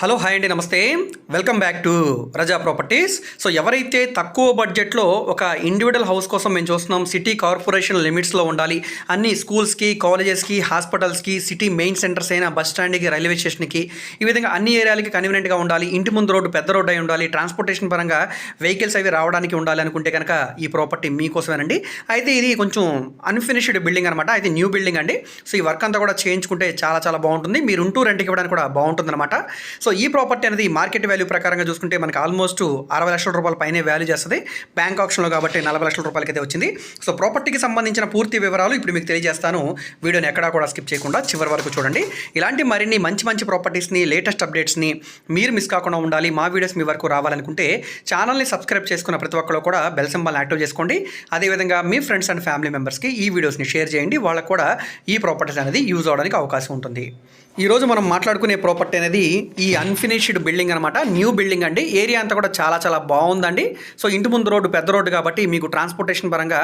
Hello hi అండి నమస్తే. Welcome back to Raza properties so ఎవరైతే తక్కువ బడ్జెట్లో ఒక ఇండివిజువల్ హౌస్ కోసం మేము చూస్తున్నాం సిటీ కార్పొరేషన్ లిమిట్స్లో ఉండాలి. అన్ని స్కూల్స్కి కాలేజెస్కి హాస్పిటల్స్కి సిటీ మెయిన్ సెంటర్స్ అయినా బస్ స్టాండ్కి రైల్వే స్టేషన్కి ఈ విధంగా అన్ని ఏరియాలకి కన్వీనియంట్గా ఉండాలి. ఇంటి ముందు రోడ్డు పెద్ద రోడ్డు అయి ఉండాలి. ట్రాన్స్పోర్టేషన్ పరంగా వెహికల్స్ అవి రావడానికి ఉండాలి అనుకుంటే కనుక ఈ ప్రాపర్టీ మీకోసమేనండి. అయితే ఇది కొంచెం అన్ఫినిష్డ్ బిల్డింగ్ అనమాట అయితే న్యూ బిల్డింగ్ అండి. సో ఈ వర్క్ అంతా కూడా చేయించుకుంటే చాలా చాలా బాగుంటుంది. మీరు ఉంటూ రెంట్కి ఇవ్వడానికి కూడా బాగుంటుంది అనమాట సో ఈ ప్రాపర్టీ అనేది మార్కెట్ వాల్యూ ప్రకారంగా చూసుకుంటే మనకి ఆల్మోస్ట్ అరవై లక్షల రూపాయల పైనే వాల్యూ చేస్తుంది. బ్యాంక్ ఆప్షన్లో కాబట్టి నలభై లక్షల రూపాయలకి అయితే వచ్చింది. సో ప్రాపర్టీకి సంబంధించిన పూర్తి వివరాలు ఇప్పుడు మీకు తెలియజేస్తాను. వీడియోని ఎక్కడా కూడా స్కిప్ చేయకుండా చివరి వరకు చూడండి. ఇలాంటి మరిన్ని మంచి మంచి ప్రాపర్టీస్ని లేటెస్ట్ అప్డేట్స్ని మీరు మిస్ కాకుండా ఉండాలి. మా వీడియోస్ మీ వరకు రావాలనుకుంటే ఛానల్ని సబ్స్క్రైబ్ చేసుకున్న ప్రతి ఒక్కరు కూడా బెల్ సింబల్ని యాక్టివ్ చేసుకోండి. అదేవిధంగా మీ ఫ్రెండ్స్ అండ్ ఫ్యామిలీ మెంబర్స్కి ఈ వీడియోస్ని షేర్ చేయండి. వాళ్ళకు కూడా ఈ ప్రాపర్టీస్ అనేది యూజ్ అవడానికి అవకాశం ఉంటుంది. ఈరోజు మనం మాట్లాడుకునే ప్రాపర్టీ అనేది ఈ అన్ఫినిష్డ్ బిల్డింగ్ అనమాట న్యూ బిల్డింగ్ అండి. ఏరియా అంతా కూడా చాలా చాలా బాగుందండి. సో ఇంటి ముందు రోడ్డు పెద్ద రోడ్డు కాబట్టి మీకు ట్రాన్స్పోర్టేషన్ పరంగా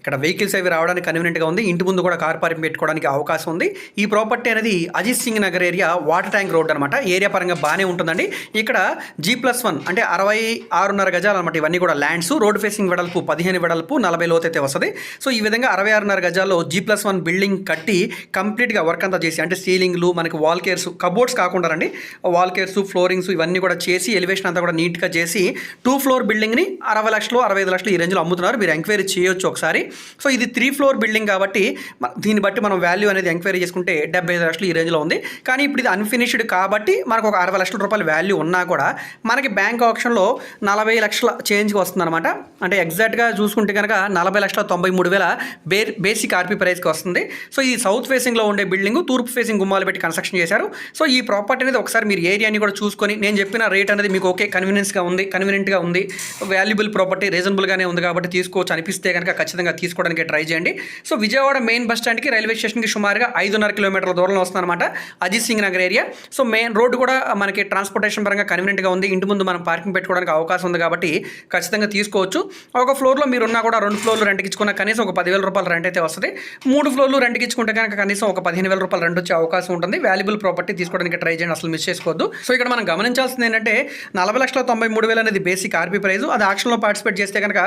ఇక్కడ వెహికల్స్ అవి రావడానికి కన్వీనియంట్గా ఉంది. ఇంటి ముందు కూడా కార్ పార్కింగ్ పెట్టుకోవడానికి అవకాశం ఉంది. ఈ ప్రాపర్టీ అనేది Ajit Singh Nagar area water tank road అనమాట ఏరియా పరంగా బాగానే ఉంటుందండి. ఇక్కడ జీ ప్లస్ వన్ అంటే అరవై ఆరున్నర గజాలు అనమాట ఇవన్నీ కూడా ల్యాండ్స్ రోడ్ ఫేసింగ్ వెడల్పు పదిహేను వెడల్పు నలభై లోతు అయితే వస్తుంది. సో ఈ విధంగా అరవై ఆరున్నర గజాల్లో జీ ప్లస్ వన్ బిల్డింగ్ కట్టి కంప్లీట్గా వర్క్ అంతా చేసి అంటే సీలింగ్లు మనకి వాల్ కేర్స్ కబోర్డ్స్ కాకుండా అండి వాల్ వాల్కేర్స్ ఫ్లోరింగ్స్ ఇవన్నీ కూడా చేసి ఎలివేషన్ అంతా కూడా నీట్గా చేసి టూ ఫ్లోర్ బిల్డింగ్ని అరవై లక్షలు అరవై ఐదు లక్షలు ఈ రేంజ్లో అమ్ముతున్నారు. మీరు ఎంక్వైరీ చేయొచ్చు ఒకసారి. సో ఇది త్రీ ఫ్లోర్ బిల్డింగ్ కాబట్టి దీన్ని బట్టి మనం వాల్యూ అనేది ఎంక్వైరీ చేసుకుంటే డెబ్బై ఐదు లక్షలు ఈ రేంజ్లో ఉంది. కానీ ఇప్పుడు ఇది అన్ఫినిష్డ్ కాబట్టి మనకు ఒక అరవై లక్షల రూపాయల వాల్యూ ఉన్నా కూడా మనకి బ్యాంక్ ఆప్షన్లో నలభై లక్షల చేంజ్కి వస్తుందన్నమాట. అంటే ఎగ్జాక్ట్గా చూసుకుంటే కనుక నలభై లక్షల తొంభై మూడు వేల బే బేసిక్ ఆర్పీ ప్రైస్కి వస్తుంది. సో ఇది సౌత్ ఫేసింగ్లో ఉండే బిల్డింగ్ తూర్పు ఫేసింగ్ గుమ్మాలు పెట్టి కన్స్ట్రక్షన్ చేశారు. సో ఈ ప్రాపర్టీ అనేది ఒకసారి మీరు ఏరియా అని కూడా చూసుకొని నేను చెప్పిన రేట్ అనేది మీకు ఓకే కన్వీనియన్స్గా ఉంది కన్వీనియంట్గా ఉంది వాల్యుబుల్ ప్రాపర్టీ రీజనబుల్గానే ఉంది కాబట్టి తీసుకోవచ్చు. అనిపిస్తే కనుక ఖచ్చితంగా తీసుకోవడానికి ట్రై చేయండి. సో విజయవాడ మెయిన్ బస్ స్టాండ్కి రైల్వే స్టేషన్కి సుమారుగా ఐదున్నర కిలోమీటర్ల దూరంలో వస్తుందన్నమాట Ajit Singh Nagar area so main road కూడా మనకి ట్రాన్స్పోర్టేషన్ పరంగా కన్వీనియంట్గా ఉంది. ఇంటి ముందు మనం పార్కింగ్ పెట్టుకోవడానికి అవకాశం ఉంది కాబట్టి ఖచ్చితంగా తీసుకోవచ్చు. ఒక ఫ్లోర్లో మీరున్నా కూడా రెండు ఫ్లోర్లు రెంట్కి ఇచ్చుకున్న కనీసం ఒక పదివేల రూపాయలు రెంట్ అయితే వస్తుంది. మూడు ఫ్లోర్లు రెంట్కి ఇచ్చుకుంటే కనుక కనీసం ఒక పదిహేను వేల రూపాయలు రెంట్ వచ్చే అవకాశం ఉంటుంది. వాల్యుబుల్ ప్రాపర్టీ తీసుకోవడానికి ట్రై చేయండి. అసలు మిస్ చేసుకోవద్దు. సో ఇక్కడ మనం గమనించాల్సింది ఏంటంటే నలభై లక్షల తొంభై మూడు వేలు అనేది బేసిక్ ఆర్పీ ప్రైజ్ అది ఆక్షన్లో పార్టిసిపేట్ చేస్తే కనుక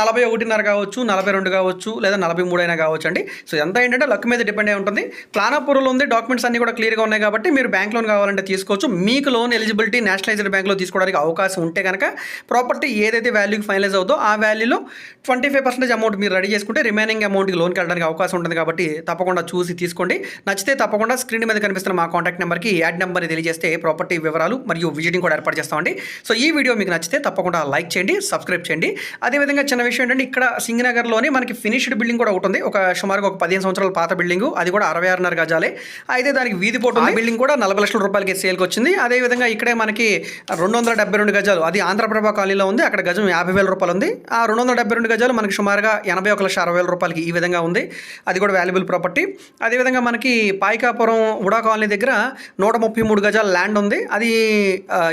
నలభై ఒకటిన్నర కావచ్చు నలభై రెండు కావచ్చు లేదా నలభై మూడు అయినా కావచ్చు అండి. సో ఎంత ఏంటంటే లక్ మీద డిపెండ్ అయి ఉంటుంది. ప్లాన్ అప్రూవల్ ఉంది డాక్యుమెంట్స్ అన్ని కూడా క్లియర్గా ఉన్నాయి కాబట్టి మీరు బ్యాంక్ లోన్ కావాలంటే తీసుకోవచ్చు. మీకు లోన్ ఎలిజిబిలిటీ నేషనలైజ్డ్ బ్యాంక్లో తీసుకోవడానికి అవకాశం ఉంటే కనుక ప్రాపర్టీ ఏదైతే వాల్యూకి ఫైనలైజ్ అవుతుందో ఆ వాల్యూలో ట్వంటీ ఫైవ్ పర్సెంటేజ్ అమౌంట్ మీరు రెడీ చేసుకుంటే రిమైనింగ్ అమౌంట్కి లోన్కి వెళ్ళడానికి అవకాశం ఉంటుంది కాబట్టి తప్పకుండా చూసి తీసుకోండి. నచ్చితే తప్పకుండా స్క్రీన్ మీద కనిపిస్తున్న మా కాంటాక్ట్ నెంబర్కి యాడ్ నెంబర్ తెలియజేస్తే ప్రాపర్టీ వివరాలు మరియు విజిటింగ్ కూడా ఏర్పాటు చేస్తామండి. సో ఈ వీడియో మీకు నచ్చితే తప్పకుండా లైక్ చేయండి సబ్స్క్రైబ్ చేయండి. అదేవిధంగా చిన్న విషయం ఏంటంటే ఇక్కడ సింగనగర్లోనే మనకి ఫినిష్డ్ బిల్డింగ్ కూడా ఒకటి ఉంది. ఒక సుమారుగా ఒక పదిహేను సంవత్సరాల పాత బిల్డింగ్. అది కూడా అరవై ఆరున్నర గజాలే. అయితే దానికి వీధి పోటు బిల్డింగ్ కూడా నలభై లక్షల రూపాయలకి సేల్కి వచ్చింది. అదేవిధంగా ఇక్కడే మనకి రెండు వందల డెబ్బై రెండు గజాలు. అది ఆంధ్రప్రభ కాలనీలో ఉంది. అక్కడ గజం యాభై వేల రూపాయలు ఉంది. ఆ రెండు వందల డెబ్బై రెండు గజాలు మనకి సుమారుగా ఎనభై ఒక లక్ష అరవై వేల రూపాయలకి ఈ విధంగా ఉంది. అది కూడా వాల్యుబుల్ ప్రాపర్టీ. అదేవిధంగా మనకి పాయికాపురం ఉడా కాలనీ దగ్గర నూట ముప్పై మూడు గజాల ల్యాండ్ ఉంది. అది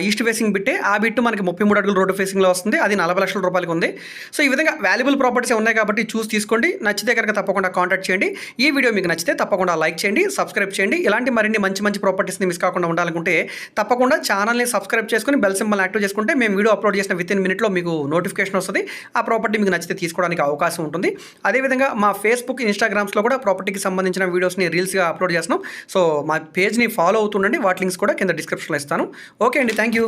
ఈస్ట్ ఫేసింగ్ బిట్టే. ఆ బిట్టు మనకి ముప్పై మూడు అడుగులు రోడ్డు ఫేసింగ్లో వస్తుంది. అది నలభై లక్షల రూపాయలకి ఉంది. సో ఈ విధంగా వాల్యుబుల్ ప్రాపర్టీస్ ఉన్నాయి కాబట్టి చూసి తీసుకోండి. నచ్చితే కనుక తప్పకుండా కాంటాక్ట్ చేయండి. ఈ వీడియో మీకు నచ్చితే తప్పకుండా లైక్ చేయండి సబ్స్క్రైబ్ చేయండి. ఇలాంటి మరిన్ని మంచి మంచి ప్రాపర్టీస్ని మిస్ కాకుండా ఉండాలనుకుంటే తప్పకుండా ఛానల్ని సబ్స్క్రైబ్ చేసుకుని బెల్ సింబల్ యాక్టివ్ చేసుకుంటే మేము వీడియో అప్లోడ్ చేసిన విత్ ఇన్ మినిట్లో మీకు నోటిఫికేషన్ వస్తుంది. ఆ ప్రాపర్టీ మీకు నచ్చితే తీసుకోవడానికి అవకాశం ఉంటుంది. అదేవిధంగా మా ఫేస్బుక్ ఇన్స్టాగ్రామ్స్లో కూడా ప్రాపర్టీకి సంబంధించిన వీడియోస్ని రీల్స్గా అప్లోడ్ చేస్తున్నాం. సో మా పేజ్ని ఫాలో అవుతుండండి. వాటి లింక్స్ కూడా కింద డిస్క్రిప్షన్లో ఇస్తాను ఓకే అండి. Thank you